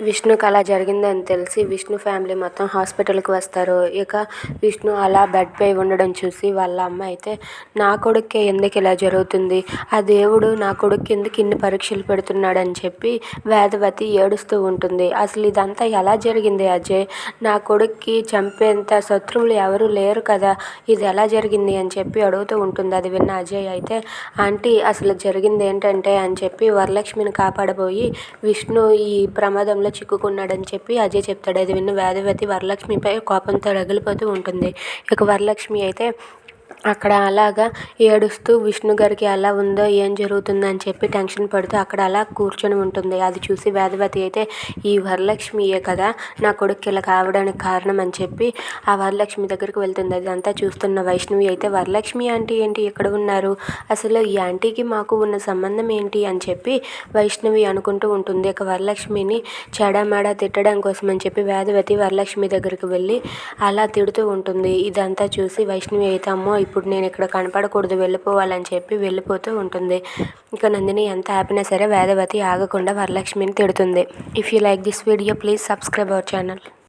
విష్ణుకు అలా జరిగిందని తెలిసి విష్ణు ఫ్యామిలీ మొత్తం హాస్పిటల్కి వస్తారు. ఇక విష్ణు అలా బెడ్పై ఉండడం చూసి వాళ్ళ అమ్మ అయితే నా కొడుక్కే ఎందుకు ఇలా జరుగుతుంది? ఆ దేవుడు నా కొడుక్కి ఎందుకు ఇన్ని పరీక్షలు పెడుతున్నాడని చెప్పి వేదవతి ఏడుస్తూ ఉంటుంది. అసలు ఇదంతా ఎలా జరిగింది అజయ్? నా కొడుక్కి చంపేంత శత్రువులు ఎవరు లేరు కదా ఇది ఎలా జరిగింది? అని చెప్పి అడుగుతూ ఉంటుంది. అది విన్న అజయ్ అయితే ఆంటీ అసలు జరిగింది ఏంటంటే అని చెప్పి వరలక్ష్మిని కాపాడబోయి విష్ణు ఈ ప్రమాదంలో చిక్కుకున్నాడని చెప్పి అజయ్ చెప్తాడు. అది విన్న వేదవతి వరలక్ష్మిపై కోపంతో రగిలిపోతూ ఉంటుంది. ఇక వరలక్ష్మి అయితే అక్కడ అలాగా ఏడుస్తూ విష్ణు గారికి ఎలా ఉందో ఏం జరుగుతుందో అని చెప్పి టెన్షన్ పడుతూ అక్కడ అలా కూర్చొని ఉంటుంది. అది చూసి వేదవతి అయితే ఈ వరలక్ష్మియే కదా నా కొడుకు ఇలా కావడానికి కారణం అని చెప్పి ఆ వరలక్ష్మి దగ్గరికి వెళ్తుంది. అదంతా చూస్తున్న వైష్ణవి అయితే వరలక్ష్మి ఆంటీ ఏంటి? ఎక్కడ ఉన్నారు? అసలు ఈ ఆంటీకి మాకు ఉన్న సంబంధం ఏంటి? అని చెప్పి వైష్ణవి అనుకుంటూ ఉంటుంది. ఇక వరలక్ష్మిని చెడమేడ తిట్టడం కోసం అని చెప్పి వేదవతి వరలక్ష్మి దగ్గరికి వెళ్ళి అలా తిడుతూ ఉంటుంది. ఇదంతా చూసి వైష్ణవి అయితే అమ్మో ఇప్పుడు నేను ఇక్కడ కనపడకూడదు వెళ్ళిపోవాలని చెప్పి వెళ్ళిపోతూ ఉంటుంది. ఇక నందిని ఎంత ఆపినా సరే వేదవతి ఆగకుండా వరలక్ష్మిని తిడుతుంది. If you like this video please subscribe our channel